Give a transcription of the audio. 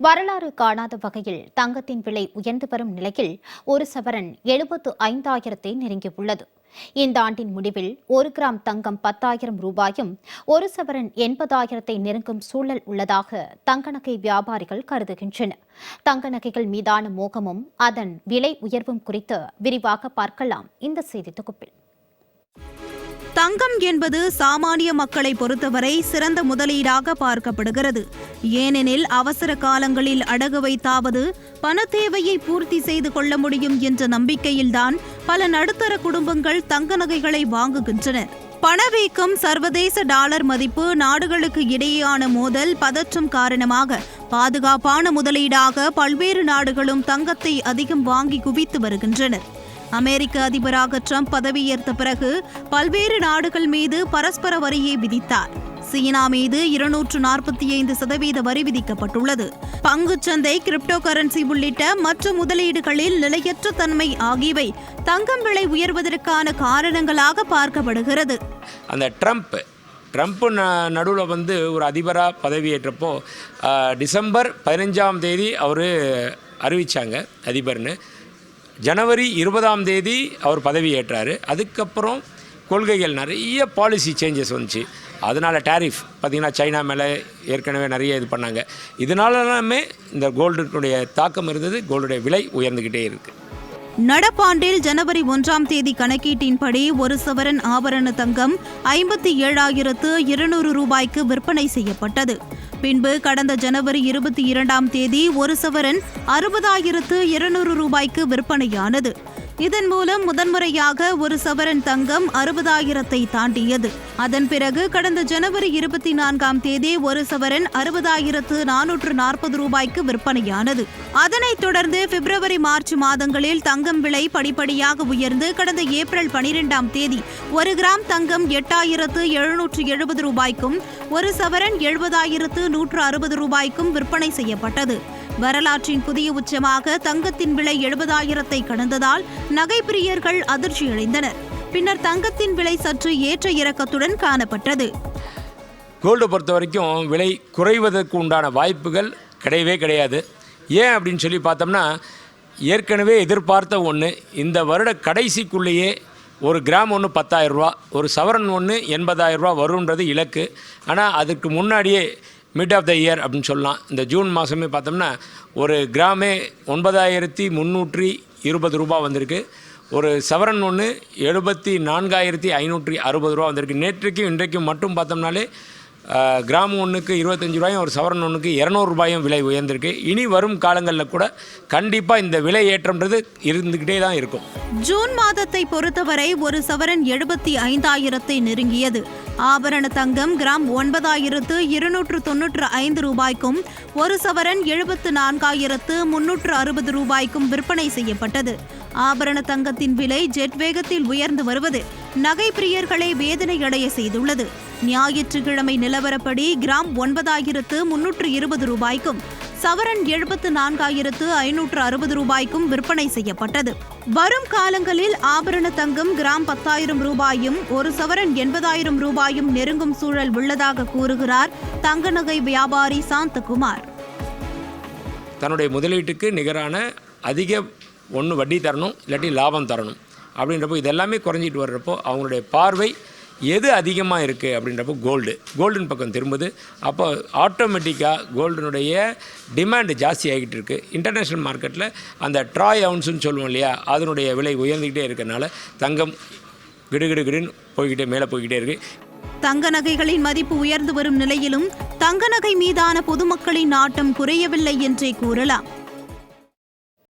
வரலாறு காணாத வகையில் தங்கத்தின் விலை உயர்ந்து வரும் நிலையில் ஒரு சவரன் எழுபத்து ஐந்தாயிரத்தை நெருங்கியுள்ளது. இந்த ஆண்டின் முடிவில் ஒரு கிராம் தங்கம் பத்தாயிரம் ரூபாயும் ஒரு சவரன் எண்பதாயிரத்தை நெருங்கும் சூழல் உள்ளதாக தங்க நகை வியாபாரிகள் கருதுகின்றனர். தங்க நகைகள் மீதான மோகமும் அதன் விலை உயர்வும் குறித்து விரிவாக பார்க்கலாம் இந்த செய்தி தொகுப்பில். தங்கம் என்பது சாமானிய மக்களை பொறுத்தவரை சிறந்த முதலீடாக பார்க்கப்படுகிறது. ஏனெனில் அவசர காலங்களில் அடகு வைத்தாவது பணத்தேவையை பூர்த்தி செய்து கொள்ள முடியும் என்ற நம்பிக்கையில்தான் பல நடுத்தர குடும்பங்கள் தங்க நகைகளை வாங்குகின்றன. பணவீக்கம் சர்வதேச டாலர் மதிப்பு நாடுகளுக்கு இடையேயான மோதல் பதற்றம் காரணமாக பாதுகாப்பான முதலீடாக பல்வேறு நாடுகளும் தங்கத்தை அதிகம் வாங்கி குவித்து வருகின்றனர். அமெரிக்க அதிபராக ட்ரம்ப் பதவியேற்ற பிறகு பல்வேறு நாடுகள் மீது பரஸ்பர வரியை விதித்தார். சீனா மீது இருநூற்று நாற்பத்தி ஐந்து சதவீத வரி விதிக்கப்பட்டுள்ளது. பங்குச்சந்தை கிரிப்டோ கரன்சி உள்ளிட்ட மற்ற முதலீடுகளில் நிலையற்ற தன்மை ஆகியவை தங்கம் விலை உயர்வதற்கான காரணங்களாக பார்க்கப்படுகிறது. அந்த ட்ரம்ப் ட்ரம்ப் ந நடுவில் வந்து ஒரு அதிபராக பதவியேற்றப்போ டிசம்பர் பதினஞ்சாம் தேதி அவர் அறிவித்தாங்க அதிபர்னு. ஜனவரி இருபதாம் தேதி அவர் பதவியேற்றார். அதுக்கப்புறம் கொள்கைகள் நிறைய பாலிசி சேஞ்சஸ் வந்துச்சு. அதனால் டேரிஃப் பார்த்திங்கன்னா சைனா மேலே ஏற்கனவே நிறைய இது பண்ணாங்க. இதனாலமே இந்த கோல்டுடைய தாக்கம் இருந்தது கோல்டுடைய விலை உயர்ந்துக்கிட்டே இருக்குது நடப்பாண்டில் ஜனவரி ஒன்றாம் தேதி கணக்கீட்டின்படி ஒரு சவரன் ஆபரண தங்கம் ஐம்பத்தி ஏழாயிரத்து இருநூறு ரூபாய்க்கு விற்பனை செய்யப்பட்டது. பின்பு கடந்த ஜனவரி இருபத்தி இரண்டாம் தேதி ஒரு சவரன் அறுபதாயிரத்து இருநூறு ரூபாய்க்கு விற்பனையானது. இதன் மூலம் முதன்முறையாக ஒரு சவரன் தங்கம் அறுபதாயிரத்தை தாண்டியது. அதன் பிறகு கடந்த ஜனவரி இருபத்தி நான்காம் தேதி ஒரு சவரன் அறுபதாயிரத்து நானூற்று நாற்பது ரூபாய்க்கு விற்பனையானது. அதனைத் தொடர்ந்து பிப்ரவரி மார்ச் மாதங்களில் தங்கம் விலை படிப்படியாக உயர்ந்து கடந்த ஏப்ரல் பனிரெண்டாம் தேதி ஒரு கிராம் தங்கம் எட்டாயிரத்து எழுநூற்று எழுபது ரூபாய்க்கும் ஒரு சவரன் எழுபதாயிரத்து நூற்று அறுபது ரூபாய்க்கும் விற்பனை செய்யப்பட்டது. வரலாற்றின் புதிய உச்சமாக தங்கத்தின் விலை எழுபதாயிரத்தை கடந்ததால் நகைப்பிரியர்கள் அதிர்ச்சியடைந்தனர். பின்னர் தங்கத்தின் விலை சற்று ஏற்ற இறக்கத்துடன் காணப்பட்டது. கோல்டு பொறுத்த வரைக்கும் விலை குறைவதற்கு உண்டான வாய்ப்புகள் கிடையவே கிடையாது. ஏன் அப்படின்னு சொல்லி பார்த்தோம்னா ஏற்கனவே எதிர்பார்த்த ஒன்று இந்த வருட கடைசிக்குள்ளேயே ஒரு கிராம் ஒன்று பத்தாயிரரூபா ஒரு சவரன் ஒன்று எண்பதாயிரரூபா வருன்றது இலக்கு. ஆனால் அதுக்கு முன்னாடியே மிட் ஆஃப் த இயர் அப்படின்னு சொல்லலாம். இந்த ஜூன் மாதமே பார்த்தோம்னா ஒரு கிராமே ஒன்பதாயிரத்தி முந்நூற்றி இருபது ரூபா வந்திருக்கு. ஒரு சவரன் ஒன்று எழுபத்தி நான்காயிரத்தி ஐநூற்றி அறுபது ரூபா வந்திருக்கு. நேற்றுக்கும் இன்றைக்கும் மட்டும் பார்த்தோம்னாலே கிராம் ஒன்றுக்கு இருபத்தஞ்சி ரூபாயும் ஒரு சவரன் ஒன்றுக்கு இரநூறுபாயும் விலை உயர்ந்திருக்கு. இனி வரும் காலங்களில் கூட கண்டிப்பாக இந்த விலை ஏற்றம்ன்றது இருந்துக்கிட்டே தான் இருக்கும். ஜூன் மாதத்தை பொறுத்தவரை ஒரு சவரன் எழுபத்தி ஐந்தாயிரத்தை நெருங்கியது. ஆபரண தங்கம் கிராம் ஒன்பதாயிரத்து இருநூற்று தொன்னூற்று ஐந்து ரூபாய்க்கும் ஒரு சவரன் எழுபத்து நான்காயிரத்து முன்னூற்று அறுபது ரூபாய்க்கும் விற்பனை செய்யப்பட்டது. ஆபரண தங்கத்தின் விலை ஜெட் வேகத்தில் உயர்ந்து வருவது நகை பிரியர்களை வேதனையடைய செய்துள்ளது. ஞாயிற்றுக்கிழமை நிலவரப்படி கிராம் ஒன்பதாயிரத்து முன்னூற்று இருபது ரூபாய்க்கும் சவரன் எழுபத்து நான்காயிரத்து ஐநூற்று அறுபது ரூபாய்க்கும் விற்பனை செய்யப்பட்டது. வரும் காலங்களில் ஆபரண தங்கம் கிராம் பத்தாயிரம் ரூபாயும் ஒரு சவரன் எண்பதாயிரம் ரூபாயும் நெருங்கும் சூழல் உள்ளதாக கூறுகிறார் தங்க நகை வியாபாரி சாந்தகுமார். தன்னுடைய முதலீட்டுக்கு நிகரான அதிக ஒன்று வட்டி தரணும் இல்லாட்டி லாபம் தரணும். அப்படின்றப்போ இதெல்லாமே குறைஞ்சிட்டு வர்றப்போ அவங்களுடைய பார்வை எது அதிகமாக இருக்குது அப்படின்றப்போ கோல்டு கோல்டன் பக்கம் திரும்புது. அப்போ ஆட்டோமேட்டிக்காக கோல்டனுடைய டிமாண்டு ஜாஸ்தி ஆகிட்டு இருக்குது இன்டர்நேஷ்னல் மார்க்கெட்டில் அந்த ட்ராய் அவுன்ஸுன்னு சொல்லுவோம் இல்லையா அதனுடைய விலை உயர்ந்துக்கிட்டே இருக்கனால தங்கம் கிடுகிடுகிடுன்னு போய்கிட்டே மேலே போய்கிட்டே இருக்குது தங்க நகைகளின் மதிப்பு உயர்ந்து வரும் நிலையிலும் தங்க நகை மீதான பொதுமக்களின் நாட்டம் குறையவில்லை என்றே கூறலாம்.